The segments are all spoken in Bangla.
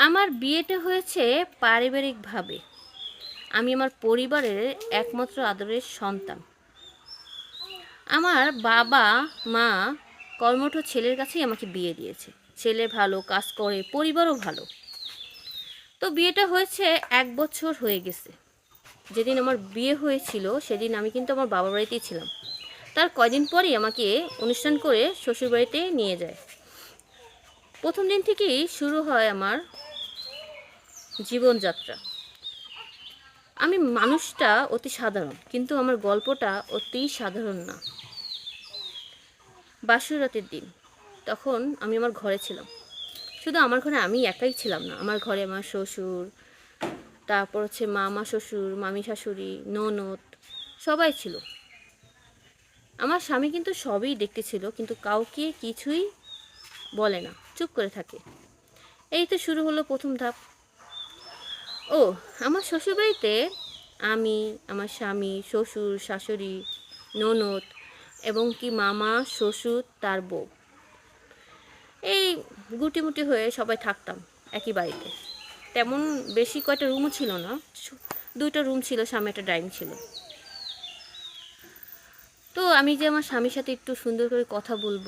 আমার বিয়েটা হয়েছে পারিবারিকভাবে। আমি আমার পরিবারের একমাত্র আদরের সন্তান। আমার বাবা, মা, কর্মঠ ছেলের কাছেই আমাকে বিয়ে দিয়েছে। ছেলে ভালো, কাজ করে, পরিবারও ভালো। তো বিয়েটা হয়েছে এক বছর হয়ে গেছে। যেদিন আমার বিয়ে হয়েছিল, সেদিন আমি কিন্তু আমার বাবার বাড়িতেই ছিলাম। তার কয়দিন পরেই আমাকে অনুষ্ঠান করে শ্বশুরবাড়িতে নিয়ে যায়। প্রথম দিন থেকেই শুরু হয় আমার জীবনযাত্রা। আমি মানুষটা অতি সাধারণ, কিন্তু আমার গল্পটা অতি সাধারণ না। বাসুরাতের দিন, তখন আমি আমার ঘরে ছিলাম। শুধু আমার ঘরে আমি একাই ছিলাম না, আমার ঘরে আমার শ্বশুর, তারপর হচ্ছে মামা শ্বশুর, মামি, শাশুড়ি, ননদ, সবাই ছিল। আমার স্বামী কিন্তু সবই দেখতেছিল কিন্তু কাউকে কিছুই বলে না, চুপ করে থাকে। এই তো শুরু হলো প্রথম ধাপ। ও, আমার শ্বশুরবাড়িতে আমি, আমার স্বামী, শ্বশুর, শাশুড়ি, ননদ এবং কি মামা, শ্বশুর, তার বউ। এই গুটিমুটি হয়ে সবাই থাকতাম একই বাড়িতে। তেমন বেশি কয়টা রুমও ছিল না দুইটা রুম ছিল, সামনে একটা ডাইনিং ছিল। তো আমি যে আমার স্বামীর সাথে একটু সুন্দর করে কথা বলব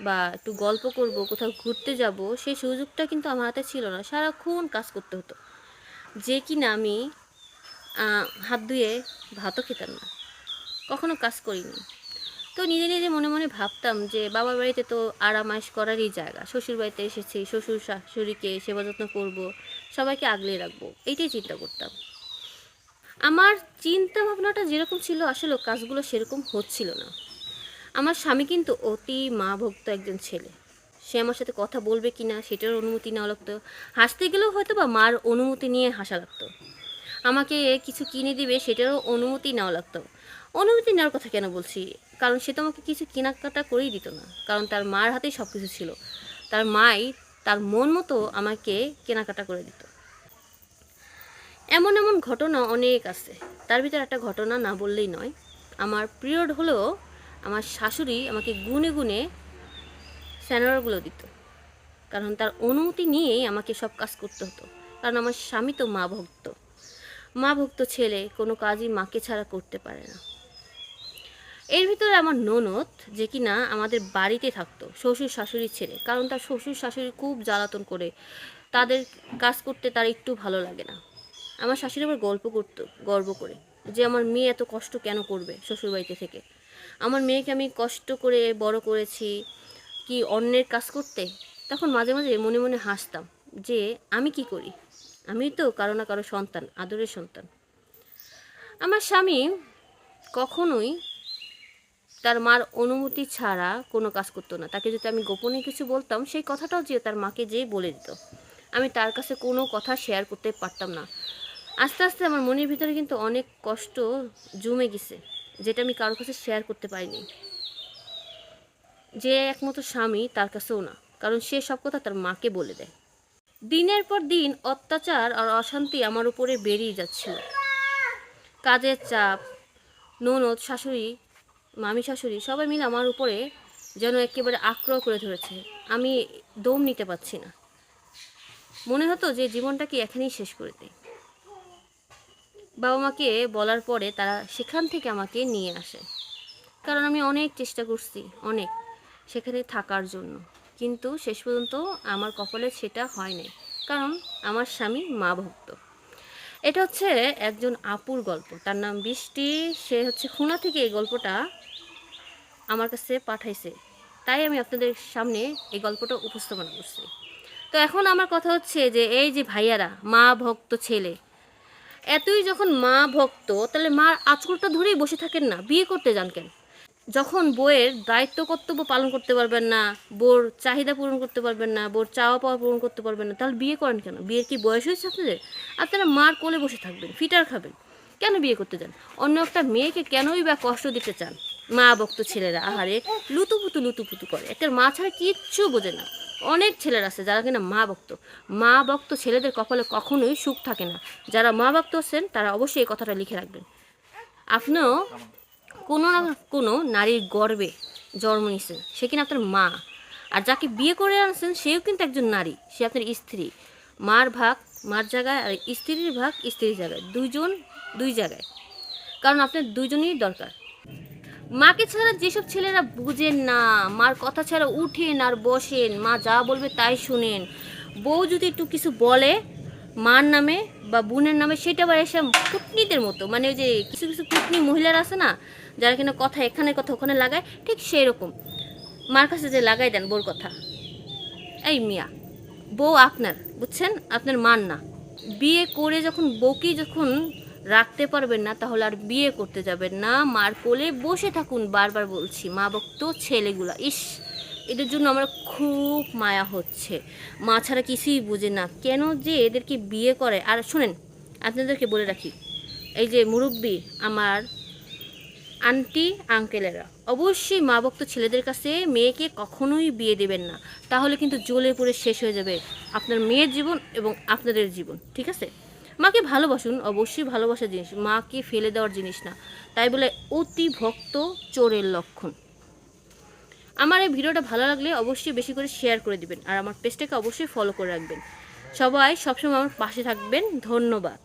বা একটু গল্প করব, কোথাও ঘুরতে যাব, সেই সুযোগটা কিন্তু আমার হাতে ছিল না। সারাক্ষণ কাজ করতে হতো। যে কি না আমি হাত ধুয়ে ভাতও খেতাম না। কখনো কাজ করিনি। তো নিজে নিজে মনে মনে ভাবতাম যে বাবার বাড়িতে তো আরামাইশ করারই জায়গা। শ্বশুর বাড়িতে এসেছি, শ্বশুর শাশুড়িকে সেবা যত্ন করব, সবাইকে আগলে রাখব, এইটাই চিন্তা করতাম। আমার চিন্তা ভাবনাটা যেরকম ছিল, আসলে কাজগুলো সেরকম হচ্ছিল না। আমার স্বামী কিন্তু অতি মা ভক্ত একজন ছেলে। সে আমার সাথে কথা বলবে কি না সেটার অনুমতি নেওয়া লাগতো। হাসতে গেলেও হয়তো বা মার অনুমতি নিয়ে হাসা লাগতো। আমাকে কিছু কিনে দিবে সেটারও অনুমতি নেওয়া লাগতো। অনুমতি নেওয়ার কথা কেন বলছি? কারণ সে তো আমাকে কিছু কেনাকাটা করেই দিত না। কারণ তার মার হাতেই সব কিছু ছিল। তার মাই তার মন মতো আমাকে কেনাকাটা করে দিত। এমন এমন ঘটনা অনেক আছে। তার ভিতর একটা ঘটনা না বললেই নয়। আমার পিরিয়ড হলেও আমার শাশুড়ি আমাকে গুনে গুনে স্যানোরারগুলো দিত। কারণ তার অনুমতি নিয়েই আমাকে সব কাজ করতে হতো। কারণ আমার স্বামী তো মা ভক্ত। মা ভক্ত ছেলে কোনো কাজই মাকে ছাড়া করতে পারে না। এর ভিতরে আমার ননদ, যে কি না আমাদের বাড়িতে থাকতো, শ্বশুর শাশুড়ির ছেলে। কারণ তার শ্বশুর শাশুড়ি খুব জ্বালাতন করে। তাদের কাজ করতে তার একটু ভালো লাগে না। আমার শাশুড়ি আবার গল্প করতো, গর্ব করে। যে আমার মেয়ে এত কষ্ট কেন করবে শ্বশুরবাড়িতে থেকে? আমার মেয়েকে আমি কষ্ট করে বড় করেছি। কি অন্যের কাজ করতে? তখন মাঝে মাঝে মনে মনে হাসতাম যে, আমি কি করি? আমি তো কারও না কারও সন্তান, আদরের সন্তান। আমার স্বামী কখনোই তার মার অনুমতি ছাড়া কোনো কাজ করতো না। তাকে যদি আমি গোপনে কিছু বলতাম, সেই কথাটাও যে তার মাকে যেয়ে বলে দিত। আমি তার কাছে কোনো কথা শেয়ার করতে পারতাম না। আস্তে আস্তে আমার মনের ভিতরে কিন্তু অনেক কষ্ট জমে গেছে, যেটা আমি কারোর কাছে শেয়ার করতে পারিনি। যে একমাত্র স্বামী, তার কাছেও না। কারণ সে সব কথা তার মাকে বলে দেয়। দিনের পর দিন অত্যাচার আর অশান্তি আমার উপরে বেরিয়ে যাচ্ছিল। কাজের চাপ, ননদ, শাশুড়ি, মামি, শাশুড়ি, সবাই মিলে আমার উপরে যেন একেবারে আক্রয় করে ধরেছে। আমি দম নিতে পারছি না। মনে হতো যে জীবনটাকে এখানেই শেষ করে দেয় বাবা মাকে বলার পরে তারা সেখান থেকে আমাকে নিয়ে আসে। কারণ আমি অনেক চেষ্টা করছি, অনেক। সেখানে থাকার জন্য। কিন্তু শেষ পর্যন্ত আমার কপালে সেটা হয় নাই কারণ আমার স্বামী মা ভক্ত। এটা হচ্ছে একজন আপুর গল্প। তার নাম বৃষ্টি। সে হচ্ছে খুনা থেকে এই গল্পটা আমার কাছে পাঠাইছে। তাই আমি আপনাদের সামনে এই গল্পটা উপস্থাপনা করছি। তো এখন আমার কথা হচ্ছে যে, এই যে ভাইয়ারা, মা ভক্ত ছেলে, এতই যখন মা ভক্ত, তাহলে মার আঁচলটা ধরেই বসে থাকেন না। বিয়ে করতে যান কেন? যখন বইয়ের দায়িত্ব কর্তব্য পালন করতে পারবেন না, বোর চাহিদা পূরণ করতে পারবেন না, বোর চাওয়া পাওয়া পূরণ করতে পারবেন না, তাহলে বিয়ে করেন কেন? বিয়ের কি বয়স হয়েছে আপনাদের? আপনারা মার কোলে বসে থাকবেন, ফিটার খাবেন। কেন বিয়ে করতে চান অন্য একটা মেয়েকে কেনই বা কষ্ট দিতে চান? মা ভক্ত ছেলেরা, আহারে, লুতুপুতু লুতুপুতু করে। একটা মা ছাড়া কিচ্ছু বোঝে না। অনেক ছেলেরা আছে যারা কিনা মা ভক্ত। মা ভক্ত ছেলেদের কপালে কখনোই সুখ থাকে না। যারা মা ভক্ত আছেন, তারা অবশ্যই এই কথাটা লিখে রাখবেন। আপনিও কোনো না কোনো নারীর গর্বে জন্ম নিয়েছেন। সে কিনা আপনার মা। আর যাকে বিয়ে করে আনছেন, সেও কিন্তু একজন নারী। সে আপনার স্ত্রী। মার ভাগ, মার জায়গায় আর স্ত্রীর ভাগ, স্ত্রীর জায়গায়। দুইজন, দুই জায়গায়। কারণ আপনার দুইজনই দরকার। মাকে ছাড়া যেসব ছেলেরা বুঝেন না, মার কথা ছাড়া উঠেন আর বসেন, মা যা বলবে তাই শুনেন। বউ যদি একটু কিছু বলে মার নামে বা বোনের নামে সেটা আবার এসে কুটনিদের মতো। মানে ওই যে কিছু কিছু কুটনি মহিলার আছে না, যারা কিনা কথা এখানে কথা ওখানে লাগায়, ঠিক সেই রকম মার কাছে যে লাগাই দেন বোর কথা। এই মিয়া, বউ আপনার, বুঝছেন? আপনার মান না। বিয়ে করে যখন বউকে যখন রাখতে পারবেন না, তাহলে আর বিয়ে করতে যাবেন না। মার কোলে বসে থাকুন, বারবার বলছি, মা বক্ত ছেলেগুলা। ইস, এদের জন্য আমার খুব মায়া হচ্ছে। মা ছাড়া কিছুই বোঝে না, কেন যে এদেরকে বিয়ে করে। আর শুনেন, আপনাদেরকে বলে রাখি, এই যে মুরব্বী, আমার আন্টি, আঙ্কেলেরা, অবশ্যই মা ভক্ত ছেলেদের কাছে মেয়েকে কখনোই বিয়ে দেবেন না। তাহলে কিন্তু জ্বলে পড়ে শেষ হয়ে যাবে আপনার মেয়ের জীবন এবং আপনাদের জীবন, ঠিক আছে? মাকে ভালোবাসুন, অবশ্যই ভালোবাসার জিনিস। মাকে ফেলে দেওয়ার জিনিস না। তাই বলে অতি ভক্ত চোরের লক্ষণ। আমার এই ভিডিওটা ভালো লাগলে অবশ্যই বেশি করে শেয়ার করে দিবেন। আর আমার পেজটাকে অবশ্যই ফলো করে রাখবেন। সবাই সবসময় আমার পাশে থাকবেন। ধন্যবাদ।